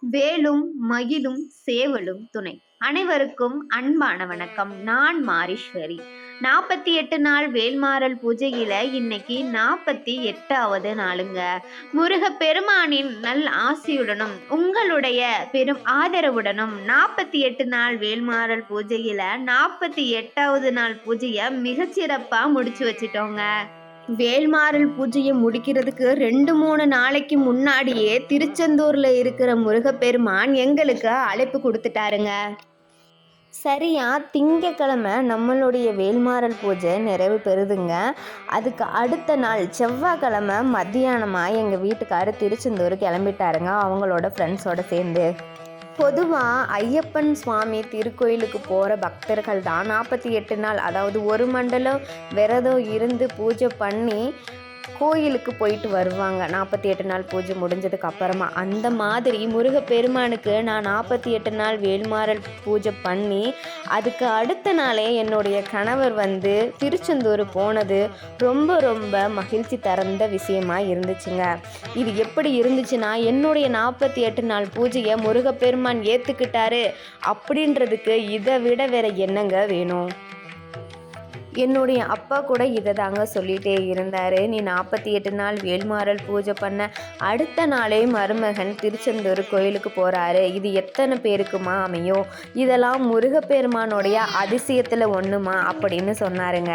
வேலும் மகிழும் சேவலும் துணை. அனைவருக்கும் அன்பான வணக்கம். நான் மாரீஸ்வரி. நாற்பத்தி எட்டு நாள் வேல்மாறல் பூஜையில இன்னைக்கு நாற்பத்தி எட்டாவது நாளுங்க. முருக பெருமானின் நல் ஆசியுடனும் உங்களுடைய பெரும் ஆதரவுடனும் நாற்பத்தி எட்டு நாள் வேல்மாறல் பூஜையில நாற்பத்தி எட்டாவது நாள் பூஜையை மிகச்சிறப்பாக முடிச்சு வச்சிட்டோங்க. வேல்மாறல் பூஜையை முடிக்கிறதுக்கு ரெண்டு மூணு நாளைக்கு முன்னாடியே திருச்செந்தூர்ல இருக்கிற முருகப்பெருமான் எங்களுக்கு அழைப்பு கொடுத்துட்டாருங்க. சரியா திங்கக்கிழமை நம்மளுடைய வேல்மாறல் பூஜை நிறைவு பெறுதுங்க. அதுக்கு அடுத்த நாள் செவ்வாய்க்கிழமை மத்தியானமாக எங்கள் வீட்டுக்காரர் திருச்செந்தூர் கிளம்பிட்டாருங்க அவங்களோட ஃப்ரெண்ட்ஸோட சேர்ந்து. பொதுவாக ஐயப்பன் சுவாமி திருக்கோயிலுக்கு போகிற பக்தர்கள் தான் நாற்பத்தி எட்டு நாள் அதாவது ஒரு மண்டலம் விரதம் இருந்து பூஜை பண்ணி கோயிலுக்கு போயிட்டு வருவாங்க. நாற்பத்தி எட்டு நாள் பூஜை முடிஞ்சதுக்கு அப்புறமா. அந்த மாதிரி முருகப்பெருமானுக்கு நான் நாற்பத்தி எட்டு நாள் வேல்மாறல் பூஜை பண்ணி அதுக்கு அடுத்த நாளே என்னுடைய கணவர் வந்து திருச்செந்தூர் போனது ரொம்ப ரொம்ப மகிழ்ச்சி தரந்த விஷயமா இருந்துச்சுங்க. இது எப்படி இருந்துச்சுன்னா என்னுடைய நாற்பத்தி எட்டு நாள் பூஜையை முருகப்பெருமான் ஏற்றுக்கிட்டாரு அப்படின்றதுக்கு இதை விட வேற என்னங்க வேணும்? என்னுடைய அப்பா கூட இதை தாங்க சொல்லிகிட்டே இருந்தார். நீ நாற்பத்தி எட்டு நாள் வேல்மாறல் பூஜை பண்ண அடுத்த நாளே மருமகன் திருச்செந்தூர் கோயிலுக்கு போகிறாரு இது எத்தனை பேருக்குமா அமையும்? இதெல்லாம் முருகப்பெருமானுடைய அதிசயத்தில் ஒன்றுமா அப்படின்னு சொன்னாருங்க.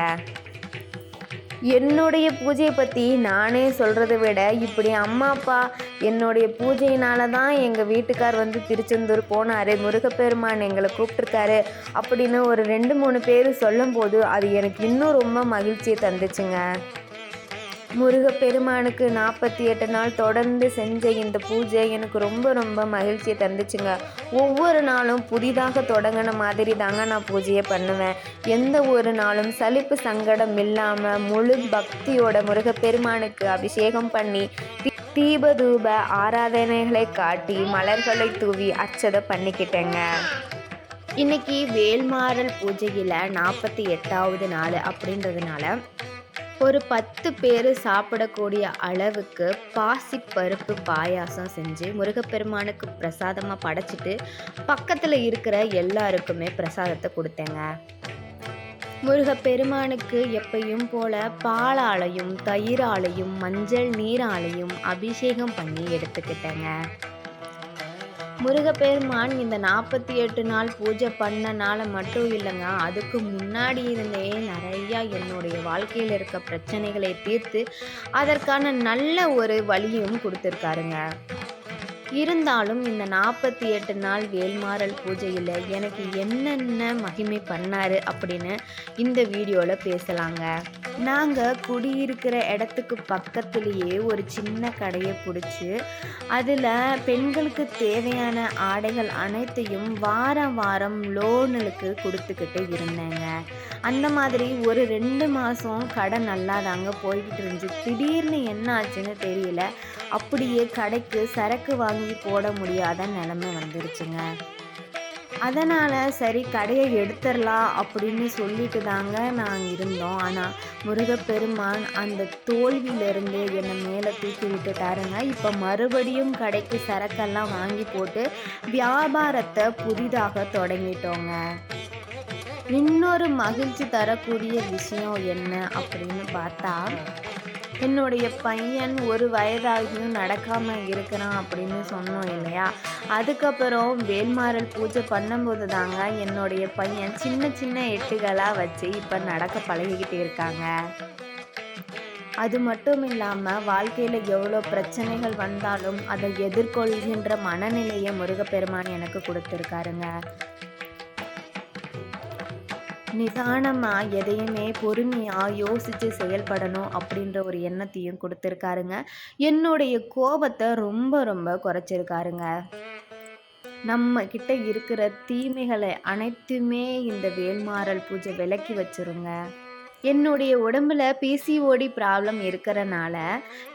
என்னுடைய பூஜையை பற்றி நானே சொல்கிறத விட இப்படி அம்மா அப்பா என்னுடைய பூஜையினால தான் எங்கள் வீட்டுக்கார் வந்து திருச்செந்தூர் போனார் முருகப்பெருமான் எங்களை கூப்பிட்ருக்காரு அப்படின்னு ஒரு ரெண்டு மூணு பேர் சொல்லும்போது அது எனக்கு இன்னும் ரொம்ப மகிழ்ச்சியை தந்துச்சுங்க. முருகப்பெருமானுக்கு நாற்பத்தி எட்டு நாள் தொடர்ந்து செஞ்ச இந்த பூஜை எனக்கு ரொம்ப ரொம்ப மகிழ்ச்சியை தந்துச்சுங்க. ஒவ்வொரு நாளும் புதிதாக தொடங்கின மாதிரி தாங்க நான் பூஜையை பண்ணுவேன். எந்த ஒரு நாளும் சலிப்பு சங்கடம் இல்லாமல் முழு பக்தியோட முருகப்பெருமானுக்கு அபிஷேகம் பண்ணி தீபதூப ஆராதனைகளை காட்டி மலர்களை தூவி அச்சதை பண்ணிக்கிட்டேங்க. இன்னைக்கு வேல்மாறல் பூஜையில் நாற்பத்தி எட்டாவது நாள் அப்படின்றதுனால ஒரு பத்து பேர் சாப்பிடக்கூடிய அளவுக்கு பாசிப்பருப்பு பாயாசம் செஞ்சு முருகப்பெருமானுக்கு பிரசாதமாக படைச்சிட்டு பக்கத்தில் இருக்கிற எல்லாருக்குமே பிரசாதத்தை கொடுத்தேங்க. முருகப்பெருமானுக்கு எப்பையும் போல பாலாலையும் தயிராலையும் மஞ்சள் நீராலையும் அபிஷேகம் பண்ணி எடுத்துக்கிட்டேங்க. முருகப்பெருமான் இந்த நாற்பத்தி எட்டு நாள் பூஜை பண்ணனால மட்டும் இல்லைங்க. அதுக்கு முன்னாடி இருந்தே நிறையா என்னுடைய வாழ்க்கையில் இருக்க பிரச்சனைகளை தீர்த்து அதற்கான நல்ல ஒரு வழியும் கொடுத்துருக்காருங்க. இருந்தாலும் இந்த நாற்பத்தி எட்டு நாள் வேல்மாறல் பூஜையில் எனக்கு என்னென்ன மகிமை பண்ணார் அப்படின்னு இந்த வீடியோவில் பேசலாங்க. நாங்கள் குடியிருக்கிற இடத்துக்கு பக்கத்துலேயே ஒரு சின்ன கடையை பிடிச்சி அதில் பெண்களுக்கு தேவையான ஆடைகள் அனைத்தையும் வாரம் வாரம் லோனுக்கு கொடுத்துக்கிட்டு இருந்தேங்க. அந்த மாதிரி ஒரு ரெண்டு மாதம் கடை நல்லா தாங்க போய்கிட்டு இருந்துச்சு. திடீர்னு என்ன ஆச்சுன்னு தெரியல. அப்படியே கடைக்கு சரக்கு வாங்கி போட முடியாத நிலமை வந்துருச்சுங்க. அதனால் சரி கடையை எடுத்துடலாம் அப்படின்னு சொல்லிட்டு தாங்க நாங்கள் இருந்தோம். ஆனால் முருகப்பெருமான் அந்த தோல்வியிலிருந்து என்னை மேலே தூக்கி விட்டுட்டாருங்க. இப்போ மறுபடியும் கடைக்கு சரக்கெல்லாம் வாங்கி போட்டு வியாபாரத்தை புதிதாக தொடங்கிட்டோங்க. இன்னொரு மகிழ்ச்சி தரக்கூடிய விஷயம் என்ன அப்படின்னு பார்த்தா என்னுடைய பையன் ஒரு வயதாகியும் நடக்காமல் இருக்கிறான் அப்படின்னு சொன்னோம் இல்லையா? அதுக்கப்புறம் வேல்மாறல் பூஜை பண்ணும்போது தாங்க என்னுடைய பையன் சின்ன சின்ன எட்டுகளாக வச்சு இப்போ நடக்க பழகிக்கிட்டு இருக்காங்க. அது மட்டும் இல்லாமல் வாழ்க்கையில் எவ்வளோ பிரச்சனைகள் வந்தாலும் அதை எதிர்கொள்கின்ற மனநிலையை முருகப்பெருமான் எனக்கு கொடுத்துருக்காருங்க. நிதானமாக எதையுமே பொறுமையாக யோசித்து செயல்படணும் அப்படின்ற ஒரு எண்ணத்தையும் கொடுத்துருக்காருங்க. என்னுடைய கோபத்தை ரொம்ப ரொம்ப குறைச்சிருக்காருங்க. நம்ம கிட்ட இருக்கிற தீமைகளை அனைத்துமே இந்த வேல்மாறல் பூஜை விலக்கி வச்சிருங்க. என்னுடைய உடம்புல பிசிஓடி ப்ராப்ளம் இருக்கிறனால,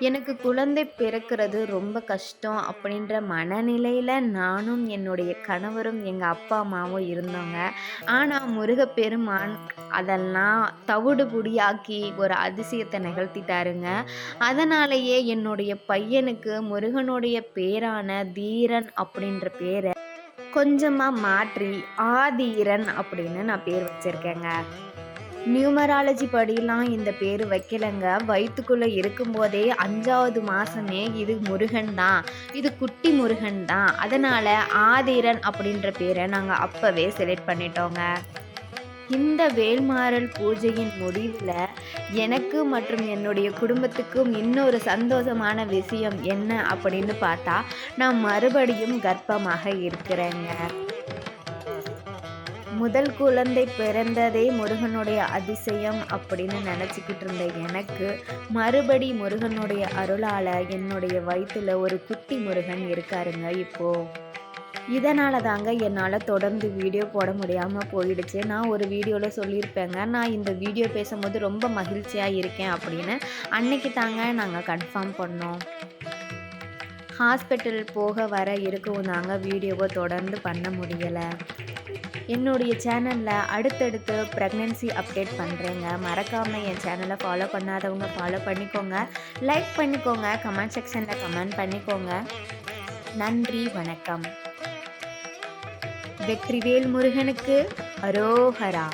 எனக்கு குழந்தை பிறக்கிறது ரொம்ப கஷ்டம் அப்படின்ற மனநிலையில் நானும், என்னுடைய கணவரும், எங்கள் அப்பா, அம்மாவும் இருந்தோங்க. ஆனால் முருகப்பெருமான் அதெல்லாம் தவிடு புடியாக்கி ஒரு அதிசயத்தை நிகழ்த்திட்டாருங்க. அதனாலேயே என்னுடைய பையனுக்கு முருகனுடைய பேரான தீரன் அப்படின்ற பேரை கொஞ்சமாக மாற்றி ஆதீரன் அப்படின்னு நான் பேர் வச்சுருக்கேங்க நியூமராலஜி படிலாம் இந்த பேர் வைக்கலங்க. வயிற்றுக்குள்ளே இருக்கும்போதே அஞ்சாவது மாதமே இது முருகன் தான். இது குட்டி முருகன் தான். அதனால் ஆதிரன் அப்படின்ற பேரை நாங்கள் அப்போவே செலக்ட் பண்ணிட்டோங்க. இந்த வேல்மாறல் பூஜையின் முடிவில் எனக்கு மற்றும் என்னுடைய குடும்பத்துக்கும் இன்னொரு சந்தோஷமான விஷயம் என்ன அப்படின்னு பார்த்தா, நான் மறுபடியும் கர்ப்பமாக இருக்கிறேங்க. முதல் குழந்தை பிறந்ததே முருகனுடைய அதிசயம் அப்படின்னு நினச்சிக்கிட்டு இருந்த எனக்கு, மறுபடி முருகனுடைய அருளால் என்னுடைய வயிற்றில் ஒரு குட்டி முருகன் இருக்காருங்க இப்போது இதனால தாங்க என்னால் தொடர்ந்து வீடியோ போட முடியாமல் போயிடுச்சு. நான் ஒரு வீடியோவில் சொல்லியிருப்பேங்க, நான் இந்த வீடியோ பேசும்போது ரொம்ப மகிழ்ச்சியாக இருக்கேன் அப்படின்னு. அன்னைக்கு தாங்க நாங்கள் கன்ஃபார்ம் பண்ணோம். ஹாஸ்பிட்டல் போக வர இருக்கவும் தாங்க வீடியோவை தொடர்ந்து பண்ண முடியலை என்னுடைய சேனலில் அடுத்தடுத்து ப்ரெக்னென்சி அப்டேட் பண்ணுறேங்க மறக்காமல் என் சேனலை ஃபாலோ பண்ணாதவங்க ஃபாலோ பண்ணிக்கோங்க. லைக் பண்ணிக்கோங்க. கமெண்ட் செக்ஷனில் கமெண்ட் பண்ணிக்கோங்க. நன்றி, வணக்கம். வெற்றிவேல் முருகனுக்கு அரோஹரா